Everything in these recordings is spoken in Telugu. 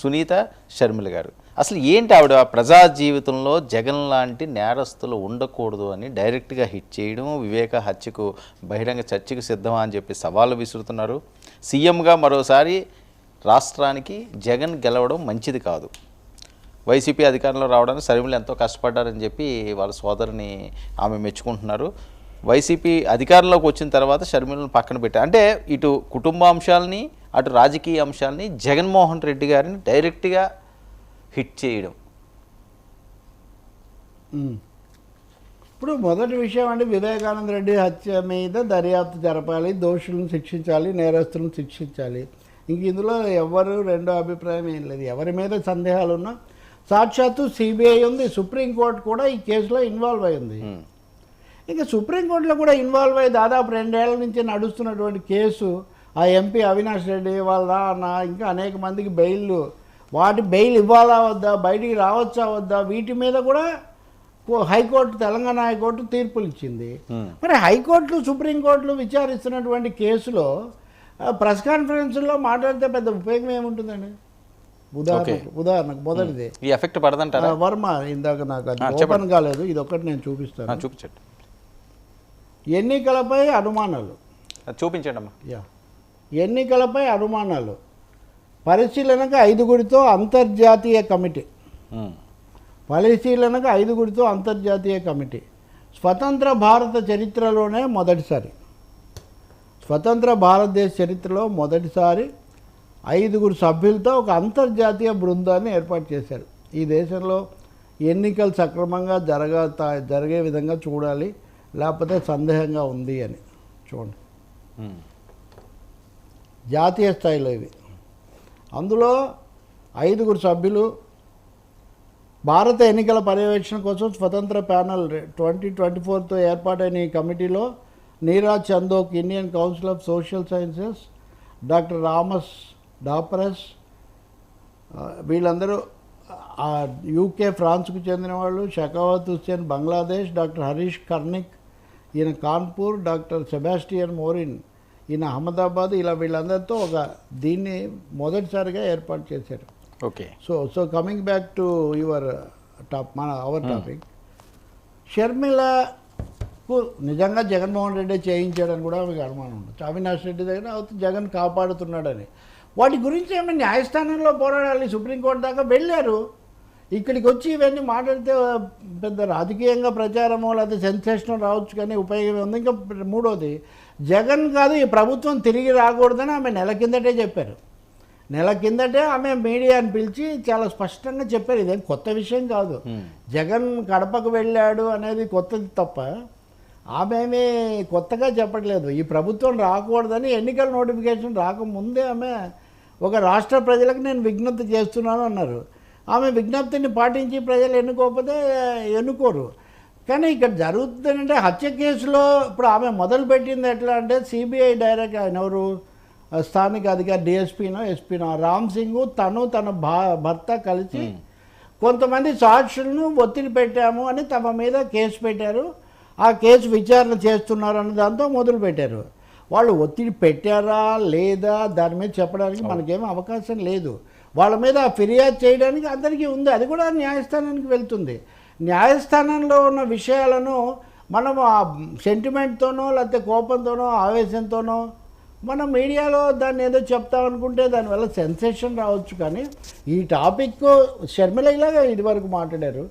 సునీత షర్మిల గారు. అసలు ఏంటి ఆవిడ ప్రజా జీవితంలో జగన్ లాంటి నేరస్తులు ఉండకూడదు అని డైరెక్ట్గా హిట్ చేయడం వివేక హత్యకు బహిరంగ చర్చకు సిద్ధమా అని చెప్పి సవాళ్ళు విసురుతున్నారు. సీఎంగా మరోసారి రాష్ట్రానికి జగన్ గెలవడం మంచిది కాదు. వైసీపీ అధికారంలో రావడానికి షర్మిలు ఎంతో కష్టపడ్డారని చెప్పి వాళ్ళ సోదరిని ఆమె మెచ్చుకుంటున్నారు. వైసీపీ అధికారంలోకి వచ్చిన తర్వాత షర్మిలను పక్కన పెట్టారు. అంటే ఇటు కుటుంబాంశాలని అటు రాజకీయ అంశాలని జగన్మోహన్ రెడ్డి గారిని డైరెక్ట్గా హిట్ చేయడం. ఇప్పుడు మొదటి విషయం అంటే వివేకానంద రెడ్డి హత్య మీద దర్యాప్తు జరపాలి దోషులను శిక్షించాలి నేరస్తులను శిక్షించాలి ఇంక ఇందులో ఎవరు రెండో అభిప్రాయం ఏం లేదు ఎవరి మీద సందేహాలు ఉన్నా సాక్షాత్తు సిబిఐ ఉంది సుప్రీంకోర్టు కూడా ఈ కేసులో ఇన్వాల్వ్ అయి ఉంది ఉమ్. ఇంకా సుప్రీంకోర్టులో కూడా ఇన్వాల్వ్ అయ్యి దాదాపు రెండేళ్ళ నుంచి నడుస్తున్నటువంటి కేసు ఆ ఎంపీ అవినాష్ రెడ్డి వాళ్ళ నా ఇంకా అనేక మందికి బెయిల్ వాటి బెయిల్ ఇవ్వాలా వద్దా బయటికి రావచ్చా వద్దా వీటి మీద కూడా హైకోర్టు తెలంగాణ హైకోర్టు తీర్పులు ఇచ్చింది. మరి హైకోర్టులు సుప్రీంకోర్టులు విచారిస్తున్నటువంటి కేసులో ప్రెస్ కాన్ఫరెన్స్లో మాట్లాడితే పెద్ద ఉపయోగం ఏముంటుందండి? ఉదాహరణకు ఉదాహరణకు మొదటిది. ఈ ఎఫెక్ట్ పడదంటారా? ఆ, వర్మ ఇందాక నాకు అది ఆ, ఓపెన్ చెప్పండి. కాలేదు ఇది ఒకటి నేను చూపిస్తాను. చూపించండి. ఎన్నికలపై అనుమానాలు. చూపించండి అమ్మా యా. ఎన్నికలపై అనుమానాలు. పరిశీలనకు ఐదుగురితో అంతర్జాతీయ కమిటీ. పరిశీలనకు ఐదుగురితో అంతర్జాతీయ కమిటీ. స్వతంత్ర భారత చరిత్రలోనే మొదటిసారి. స్వతంత్ర భారతదేశ చరిత్రలో మొదటిసారి ఐదుగురు సభ్యులతో ఒక అంతర్జాతీయ బృందాన్ని ఏర్పాటు చేశారు. ఈ దేశంలో ఎన్నికలు సక్రమంగా జరగ జరిగే విధంగా చూడాలి లేకపోతే సందేహంగా ఉంది అని. చూడండి. జాతీయ స్థాయిలో ఇవి. అందులో ఐదుగురు సభ్యులు భారత ఎన్నికల పర్యవేక్షణ కోసం స్వతంత్ర ప్యానల్ ట్వంటీ ట్వంటీ ఫోర్తో ఏర్పాటైన ఈ కమిటీలో Neeraj Chandok Indian council of social sciences doctor రామస్ డాపరస్ వీళ్ళందరూ యూకే ఫ్రాన్స్కు చెందిన వాళ్ళు షకావత్ హుస్సేన్ బంగ్లాదేశ్ డాక్టర్ హరీష్ కర్నిక్ ఈయన కాన్పూర్ డాక్టర్ సెబాస్టియన్ మోరిన్ ఈయన అహ్మదాబాద్ ఇలా వీళ్ళందరితో ఒక దీన్ని మొదటిసారిగా ఏర్పాటు చేశారు. Okay. So so coming back to your top మన అవర్ టాపిక్ షర్మిలకు నిజంగా జగన్మోహన్ రెడ్డి చేయించాడని కూడా మీకు అనుమానం ఉండొచ్చు. అవినాష్ రెడ్డి దగ్గర అవుతూ జగన్ కాపాడుతున్నాడని. వాటి గురించి ఏమైనా న్యాయస్థానంలో పోరాడాలి సుప్రీంకోర్టు దాకా వెళ్ళారు. ఇక్కడికి వచ్చి ఇవన్నీ మాట్లాడితే పెద్ద రాజకీయంగా ప్రచారమో లేకపోతే సెన్సేషనల్ రావచ్చు కానీ ఉపయోగం ఉంది ఇంకా మూడోది జగన్ కాదు ఈ ప్రభుత్వం తిరిగి రాకూడదని ఆమె నెల కిందటే చెప్పారు. నెల కిందటే ఆమె మీడియాని పిలిచి చాలా స్పష్టంగా చెప్పారు. ఇదేం కొత్త విషయం కాదు. జగన్ కడపకు వెళ్ళాడు అనేది కొత్తది తప్ప ఆమె కొత్తగా చెప్పట్లేదు. ఈ ప్రభుత్వం రాకూడదని ఎన్నికల నోటిఫికేషన్ రాకముందే ఆమె ఒక రాష్ట్ర ప్రజలకు నేను విజ్ఞప్తి చేస్తున్నాను అన్నారు. ఆమె విజ్ఞప్తిని పాటించి ప్రజలు ఎన్నుకోకపోతే ఎన్నుకోరు. కానీ ఇక్కడ జరుగుతుందంటే హత్య కేసులో ఇప్పుడు ఆమె మొదలుపెట్టింది ఎట్లా అంటే సిబిఐ డైరెక్ట్ ఆయన ఎవరు? స్థానిక అధికారి డిఎస్పీనో ఎస్పీనో రామ్ సింగ్ తను తన భా భర్త కలిసి కొంతమంది సాక్షులను ఒత్తిడి పెట్టాము అని తమ మీద కేసు పెట్టారు. ఆ కేసు విచారణ చేస్తున్నారు అన్న దాంతో మొదలు పెట్టారు వాళ్ళు ఒత్తిడి పెట్టారా లేదా దాని మీద చెప్పడానికి మనకేమీ అవకాశం లేదు. వాళ్ళ మీద ఫిర్యాదు చేయడానికి అందరికీ ఉంది. అది కూడా న్యాయస్థానానికి వెళ్తుంది. న్యాయస్థానంలో ఉన్న విషయాలను మనం ఆ సెంటిమెంట్తోనో లేకపోతే కోపంతోనో ఆవేశంతోనో మనం మీడియాలో దాన్ని ఏదో చెప్తామనుకుంటే దానివల్ల సెన్సేషన్ రావచ్చు కానీ ఈ టాపిక్ షర్మిల ఇలాగా ఇదివరకు మాట్లాడారు.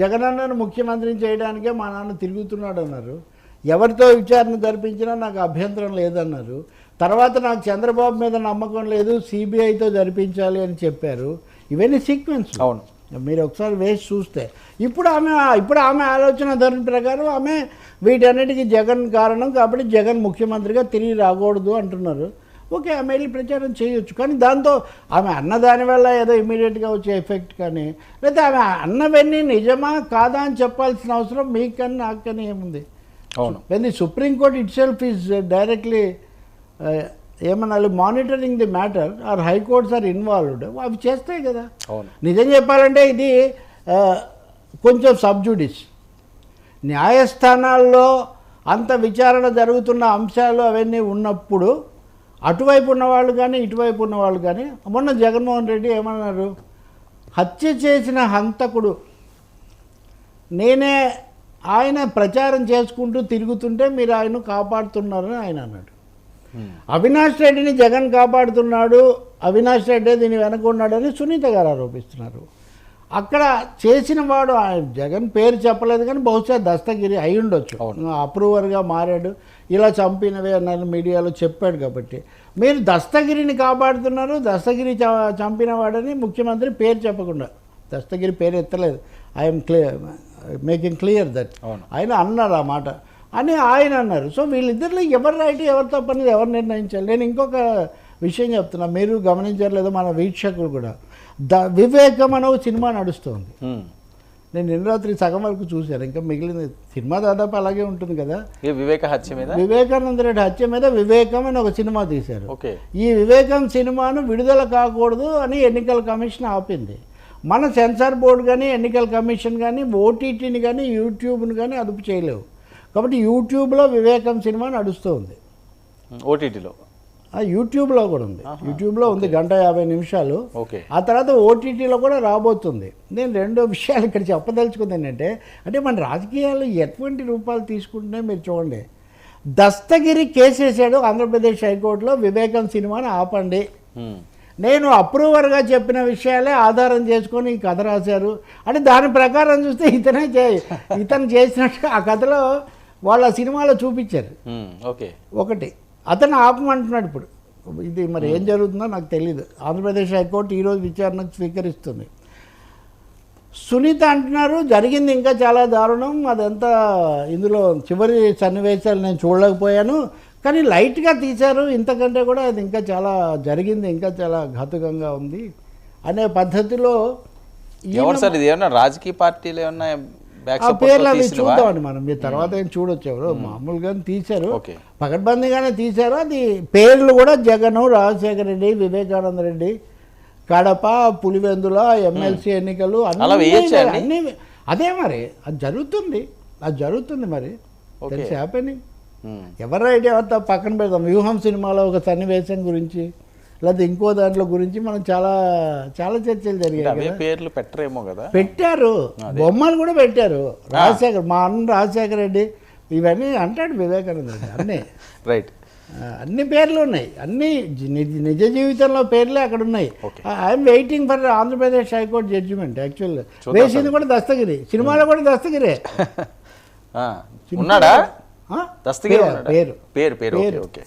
జగనన్నను ముఖ్యమంత్రిని చేయడానికే మా నాన్న తిరుగుతున్నాడు అన్నారు ఎవరితో విచారణ జరిపించినా నాకు అభ్యంతరం లేదన్నారు. తర్వాత నాకు చంద్రబాబు మీద నమ్మకం లేదు సిబిఐతో జరిపించాలి అని చెప్పారు. ఇవన్నీ సీక్వెన్స్ అవును. మీరు ఒకసారి వేసి చూస్తే. ఇప్పుడు ఆమె ఇప్పుడు ఆమె ఆలోచన ధోరణి ప్రకారం ఆమె వీటన్నిటికీ జగన్ కారణం కాబట్టి జగన్ ముఖ్యమంత్రిగా తిరిగి రాకూడదు అంటున్నారు. ఓకే ఆమె వెళ్ళి ప్రచారం చేయొచ్చు. కానీ దాంతో ఆమె అన్న దాని వల్ల ఏదో ఇమీడియట్గా వచ్చే ఎఫెక్ట్ కానీ లేదా ఆమె అన్నవన్నీ నిజమా కాదా అని చెప్పాల్సిన అవసరం మీకు కానీ నాకు కానీ ఏముంది? అవును. When the supreme court itself is directly ఏమనాలి? Monitoring the matter or high courts are involved అవి చేస్తాయి కదా. నిజం చెప్పాలంటే ఇది కొంచెం సబ్జుడిస్ న్యాయస్థానాల్లో అంత విచారణ జరుగుతున్న అంశాలు అవన్నీ ఉన్నప్పుడు అటువైపు ఉన్నవాళ్ళు కానీ ఇటువైపు ఉన్నవాళ్ళు కానీ మొన్న జగన్మోహన్ రెడ్డి ఏమన్నారు? హత్య చేసిన హంతకుడు. నేనే ఆయన ప్రచారం చేసుకుంటూ తిరుగుతుంటే మీరు ఆయన కాపాడుతున్నారని ఆయన అన్నాడు. అవినాష్ రెడ్డిని జగన్ కాపాడుతున్నాడు అవినాష్ రెడ్డి దీని వెనక ఉన్నాడని సునీత గారు ఆరోపిస్తున్నారు. అక్కడ చేసిన వాడు జగన్ పేరు చెప్పలేదు కానీ బహుశా దస్తగిరి అయి ఉండొచ్చు. అప్రూవర్గా మారాడు. ఇలా చంపినవే అన్నారు మీడియాలో చెప్పాడు కాబట్టి. మీరు దస్తగిరిని కాపాడుతున్నారు దస్తగిరి చ- చంపిన వాడని ముఖ్యమంత్రి పేరు చెప్పకుండా. దస్తగిరి పేరు ఎత్తలేదు. I'm clear making clear that. ఆయన అన్నారు ఆ మాట. అని ఆయన అన్నారు. సో వీళ్ళిద్దరిలో ఎవరు రైట్ ఎవరు తప్పనేది ఎవరు నిర్ణయించాలి? నేను ఇంకొక విషయం చెప్తున్నా. మీరు గమనించారు లేదో మన వీక్షకులు కూడా. ద వివేకం అనే ఒక సినిమా నడుస్తుంది. నేను నిన్న రాత్రి సగం వరకు చూశాను. ఇంకా మిగిలిన సినిమా దాదాపు అలాగే ఉంటుంది కదా. ఈ వివేక హత్య మీద? వివేకానంద రెడ్డి హత్య మీద వివేకం అని ఒక సినిమా తీశారు. ఓకే. ఈ వివేకం సినిమాను విడుదల కాకూడదు అని ఎన్నికల కమిషన్ ఆపింది. మన సెన్సార్ బోర్డు కానీ ఎన్నికల కమిషన్ కానీ ఓటీటీని కానీ యూట్యూబ్ని కానీ అదుపు చేయలేవు. కాబట్టి యూట్యూబ్లో వివేకం సినిమా నడుస్తుంది ఓటీటీలో. ఆ యూట్యూబ్లో కూడా ఉంది. యూట్యూబ్లో ఉంది గంట యాభై నిమిషాలు. ఓకే. ఆ తర్వాత ఓటీటీలో కూడా రాబోతుంది. నేను రెండో విషయాలు ఇక్కడ చెప్పదలుచుకుంది ఏంటంటే అంటే మన రాజకీయాలు ఎటువంటి రూపాలు తీసుకుంటున్నాయి మీరు చూడండి. దస్తగిరి కేసు వేసాడు ఆంధ్రప్రదేశ్ హైకోర్టులో వివేకం సినిమాని ఆపండి. నేను అప్రూవర్గా చెప్పిన విషయాలే ఆధారం చేసుకొని ఈ కథ రాశారు. అంటే దాని ప్రకారం చూస్తే ఇతనే చే ఇతను చేసినట్టు ఆ కథలో వాళ్ళ సినిమాలో చూపించారు. ఓకే. ఒకటి. అతను ఆపమంటున్నాడు ఇప్పుడు. ఇది మరి ఏం జరుగుతుందో నాకు తెలియదు ఆంధ్రప్రదేశ్ హైకోర్టు ఈరోజు విచారణకు స్వీకరిస్తుంది. సునీత అంటున్నారు జరిగింది ఇంకా చాలా దారుణం. అదంతా ఇందులో చివరి సన్నివేశాలు నేను చూడలేకపోయాను. కానీ లైట్గా తీశారు. ఇంతకంటే కూడా అది ఇంకా చాలా జరిగింది. ఇంకా చాలా ఘాతుకంగా ఉంది. అనే పద్ధతిలో ఎవరు సార్? ఇది ఏమన్నా రాజకీయ పార్టీలు ఏమన్నా ఆ పేర్లు అవి చూద్దామండి మనం. మీరు తర్వాత ఏం చూడొచ్చు ఎవరు మామూలుగా తీశారు. పకడ్బందీగానే తీశారు. అది పేర్లు కూడా జగన్ రాజశేఖర రెడ్డి వివేకానంద రెడ్డి కడప పులివెందుల ఎమ్మెల్సీ ఎన్నికలు అలా అన్ని అదే మరి. అది జరుగుతుంది. అది జరుగుతుంది మరి. తెలిసి హ్యాపెనింగ్ ఉమ్. ఎవరు ఐడియా? అంతా పక్కన పెడతాం వ్యూహం సినిమాలో ఒక సన్నివేశం గురించి. లేదా ఇంకో దాంట్లో గురించి మనం చాలా చాలా చర్చలు జరిగాయి పేర్లు పెట్టరేమో కదా. పెట్టారు. బొమ్మలు కూడా పెట్టారు. రాజశేఖర్ మా అన్న రాజశేఖర రెడ్డి ఇవన్నీ అంటాడు వివేకానంద రెడ్డి అన్నీ. రైట్ అన్ని పేర్లు ఉన్నాయి. అన్ని నిజ- జీవితంలో పేర్లే అక్కడ ఉన్నాయి. I'm waiting for Andhra Pradesh high court judgement actual వేసింది కూడా దస్తగిరి. సినిమాలో కూడా దస్తగిరే. ఉన్నాడా? దస్తగిరి పేరు? పేరు. పేరు. ఓకే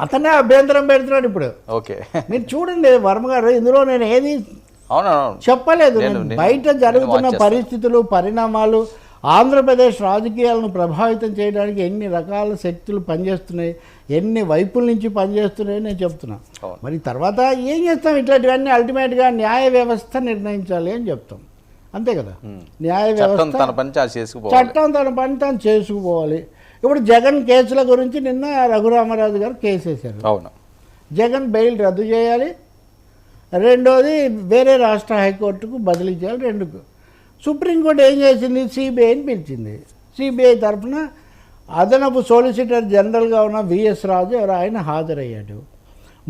అతనే అభ్యంతరం పెడుతున్నాడు ఇప్పుడు. ఓకే. మీరు చూడండి వర్మ గారు ఇందులో నేను ఏది చెప్పలేదు. నేను- బయట నేను జరుగుతున్న. పరిస్థితులు పరిణామాలు ఆంధ్రప్రదేశ్ రాజకీయాలను ప్రభావితం చేయడానికి ఎన్ని రకాల శక్తులు పనిచేస్తున్నాయి ఎన్ని వైపుల నుంచి పనిచేస్తున్నాయి నేను చెప్తున్నా. మరి తర్వాత ఏం చేస్తాం? ఇట్లాంటివన్నీ అల్టిమేట్గా న్యాయ వ్యవస్థ నిర్ణయించాలి అని చెప్తాం. అంతే కదా? న్యాయ వ్యవస్థ చట్టం తన పని తాను చేసుకుపోవాలి. ఇప్పుడు జగన్ కేసుల గురించి నిన్న రఘురామరాజు గారు కేసు వేశారు అవును. జగన్ బెయిల్ రద్దు చేయాలి. రెండోది వేరే రాష్ట్ర హైకోర్టుకు బదిలీ చేయాలి. రెండుకు. సుప్రీంకోర్టు ఏం చేసింది? సిబిఐని పిలిచింది. సిబిఐ తరఫున అదనపు సోలిసిటర్ జనరల్గా ఉన్న విఎస్ రాజు ఎవరు ఆయన హాజరయ్యాడు.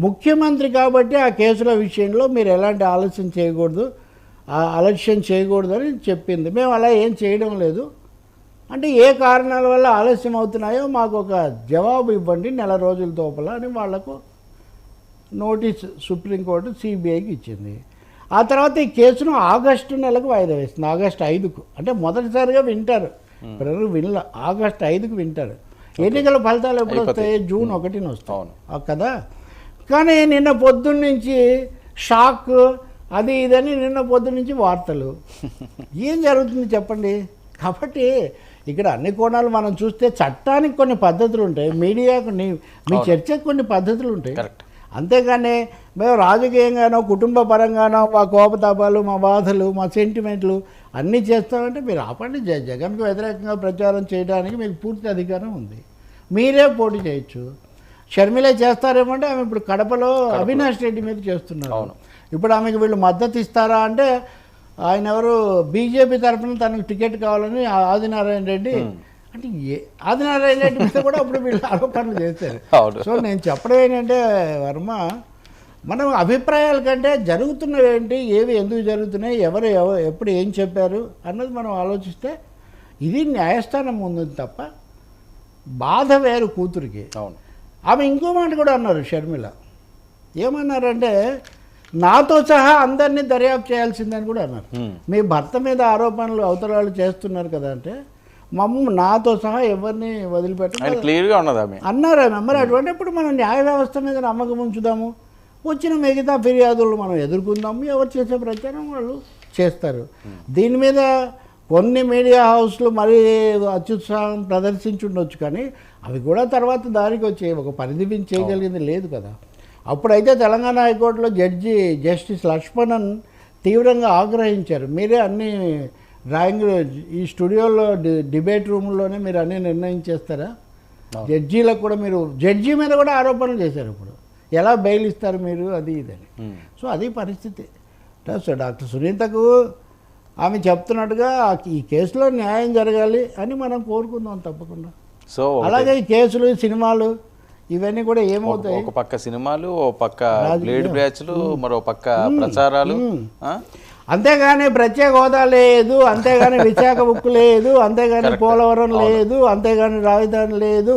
ముఖ్యమంత్రి కాబట్టి ఆ కేసుల విషయంలో మీరు ఎలాంటి ఆలస్యం చేయకూడదు. ఆ ఆలస్యం చేయకూడదని చెప్పింది. మేము అలా ఏం చేయడం లేదు. అంటే ఏ కారణాల వల్ల ఆలస్యం అవుతున్నాయో మాకు ఒక జవాబు ఇవ్వండి నెల రోజుల లోపల అని వాళ్ళకు నోటీస్ సుప్రీంకోర్టు సిబిఐకి ఇచ్చింది. ఆ తర్వాత ఈ కేసును ఆగస్టు నెలకు వాయిదా వేస్తుంది ఆగస్టు ఐదుకు. అంటే మొదటిసారిగా వింటారు. ఇప్పుడు వినల. ఆగస్టు ఐదుకు వింటారు. ఎన్నికల ఫలితాలు ఎప్పుడు. వస్తాయి జూన్ ఒకటిన వస్తాయి. ఆ కదా? కానీ నిన్న పొద్దున్న నుంచి షాక్ అది ఇదని నిన్న పొద్దున్న నుంచి వార్తలు. ఏం జరుగుతుంది చెప్పండి? కాబట్టి ఇక్కడ అన్ని కోణాలు మనం చూస్తే చట్టానికి కొన్ని పద్ధతులు ఉంటాయి మీడియాకు నీ మీ చర్చకు కొన్ని పద్ధతులు ఉంటాయి. అంతేగాని మేము రాజకీయంగానో కుటుంబ పరంగానో మా కోపతాపాలు మా బాధలు మా సెంటిమెంట్లు అన్నీ చేస్తామంటే మీరు ఆపండి. జగన్కు వ్యతిరేకంగా ప్రచారం చేయడానికి మీకు పూర్తి అధికారం ఉంది. మీరే పోటీ చేయొచ్చు. షర్మిల చేస్తారేమంటే ఆమె ఇప్పుడు కడపలో అవినాష్ రెడ్డి మీద చేస్తున్నారు. ఇప్పుడు ఆమెకు వీళ్ళు మద్దతు ఇస్తారా అంటే ఆయన ఎవరు? బీజేపీ తరఫున తనకు టికెట్ కావాలని ఆ- ఆదినారాయణ రెడ్డి అంటే ఏ ఆదినారాయణ రెడ్డి మీద కూడా అప్పుడు వీళ్ళు ఆరోపణలు చేశారు. సో నేను చెప్పడం ఏంటంటే వర్మ మనం అభిప్రాయాల కంటే జరుగుతున్నవి ఏంటి ఏవి ఎందుకు జరుగుతున్నాయి ఎవరు ఎవ- ఎప్పుడు ఏం చెప్పారు అన్నది మనం ఆలోచిస్తే ఇది న్యాయస్థానం ఉంది తప్ప బాధ వేరు కూతురికి. అవును. ఆమె ఇంకో మాట కూడా అన్నారు షర్మిల. ఏమన్నారంటే నాతో సహా అందరినీ దర్యాప్తు చేయాల్సిందని కూడా అన్నారు. మీ భర్త మీద ఆరోపణలు అవతల వాళ్ళు చేస్తున్నారు కదా అంటే మమ్మ నాతో సహా ఎవరిని వదిలిపెట్ట ఆయన క్లియర్గా ఉన్నది ఆమె. అన్నారు ఆమె. మరి అటువంటిప్పుడు మనం న్యాయ వ్యవస్థ మీద నమ్మకం ఉంచుదాము? వచ్చిన మిగతా ఫిర్యాదులు మనం ఎదుర్కొందాము? ఎవరు చేసే ప్రచారం వాళ్ళు చేస్తారు. దీని మీద కొన్ని మీడియా హౌస్లు మరీ అత్యుత్సాహం ప్రదర్శించుండొచ్చు కానీ అవి కూడా తర్వాత దారికి వచ్చాయి ఒక పరిధి చేయగలిగింది లేదు కదా. అప్పుడైతే తెలంగాణ హైకోర్టులో జడ్జి జస్టిస్ లక్ష్మణన్ తీవ్రంగా ఆగ్రహించారు. మీరే అన్ని డ్రాయింగ్ ఈ స్టూడియోలో డిబేట్ రూమ్లోనే మీరు అన్ని నిర్ణయం చేస్తారా? అవును. జడ్జీలకు కూడా మీరు జడ్జి మీద కూడా ఆరోపణలు చేశారు ఇప్పుడు. ఎలా బెయిల్ ఇస్తారు మీరు? అది ఇదని. సో అది పరిస్థితి. సో డాక్టర్ సునీతకు ఆమె చెప్తున్నట్టుగా ఈ కేసులో న్యాయం జరగాలి అని మనం కోరుకుందాం తప్పకుండా. సో అలాగే ఈ కేసులు సినిమాలు ఇవన్నీ కూడా ఏమవుతాయి ఒక పక్క సినిమాలు ఓ పక్క. బ్లేడ్ బ్యాచ్లు మరో పక్క ప్రచారాలు? అంతేగాని ప్రత్యేక హోదా లేదు అంతేగాని విశాఖ ఉక్కు లేదు అంతేగాని. పోలవరం. లేదు అంతేగాని రాజధాని లేదు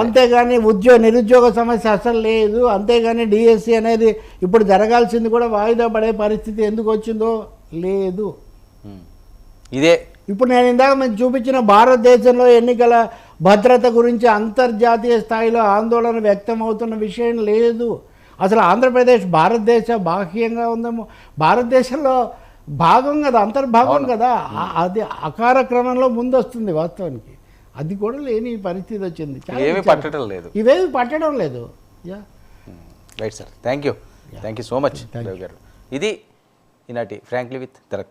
అంతేగాని ఉద్యోగ నిరుద్యోగ సమస్య అసలు లేదు అంతేగాని డిఎస్సి అనేది ఇప్పుడు జరగాల్సింది కూడా వాయిదా పడే పరిస్థితి ఎందుకు వచ్చిందో లేదు. ఇదే ఇప్పుడు నేను ఇందాక మీకు చూపించిన భారతదేశంలో ఎన్నికల భద్రత గురించి అంతర్జాతీయ స్థాయిలో ఆందోళన వ్యక్తం అవుతున్న విషయం లేదు. అసలు ఆంధ్రప్రదేశ్ భారతదేశ బాహ్యంగా ఉందేమో భారతదేశంలో భాగం కదా అంతర్భాగం కదా. అది అకార క్రమంలో ముందు వస్తుంది వాస్తవానికి. అది కూడా లేని పరిస్థితి వచ్చింది. ఏమీ. పట్టడం లేదు. ఇవేవి పట్టడం లేదు. Yeah. Right sir thank you. Thank you so much garu. ఇది ఈనాటి ఫ్రాంక్లీ విత్ తెరక్